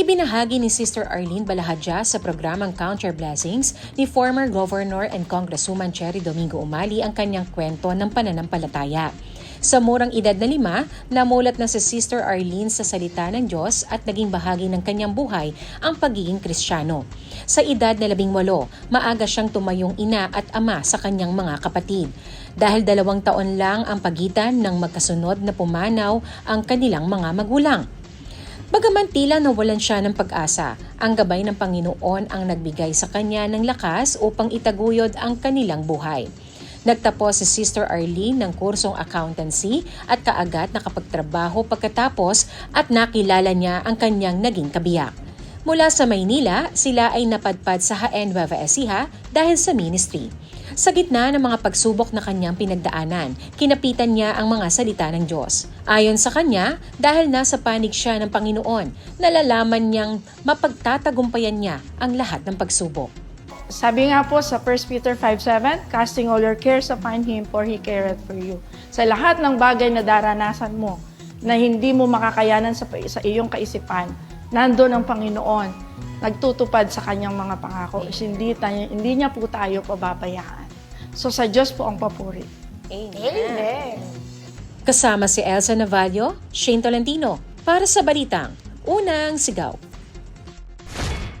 Ibinahagi ni Sister Arlene Balahadja sa programang Count Your Blessings ni former Governor and Congresswoman Cherry Domingo Umali ang kanyang kwento ng pananampalataya. Sa murang edad na lima, namulat na si Sister Arlene sa salita ng Diyos at naging bahagi ng kanyang buhay ang pagiging Kristiyano. Sa edad na labing walo, maaga siyang tumayong ina at ama sa kanyang mga kapatid. Dahil dalawang taon lang ang pagitan ng magkasunod na pumanaw ang kanilang mga magulang. Bagaman tila nawalan siya ng pag-asa, ang gabay ng Panginoon ang nagbigay sa kanya ng lakas upang itaguyod ang kanilang buhay. Nagtapos si Sister Arlene ng kursong accountancy at kaagad nakapagtrabaho pagkatapos at nakilala niya ang kanyang naging kabiyak. Mula sa Maynila, sila ay napadpad sa Haen Nueva dahil sa ministry. Sa gitna ng mga pagsubok na kanyang pinagdaanan, kinapitan niya ang mga salita ng Diyos. Ayon sa kanya, dahil nasa panig siya ng Panginoon, nalalaman niyang mapagtatagumpayan niya ang lahat ng pagsubok. Sabi nga po sa 1 Peter 5.7, Casting all your cares upon Him, for He careth for you. Sa lahat ng bagay na daranasan mo, na hindi mo makakayanan sa, sa iyong kaisipan, nandun ang Panginoon, nagtutupad sa kanyang mga pangako. Is Hindi, tayo, hindi niya po tayo pababayaan. So sa Diyos po ang papuri. Amen. Kasama si Elsa Navallo, Shane Tolentino, para sa Balitang Unang Sigaw.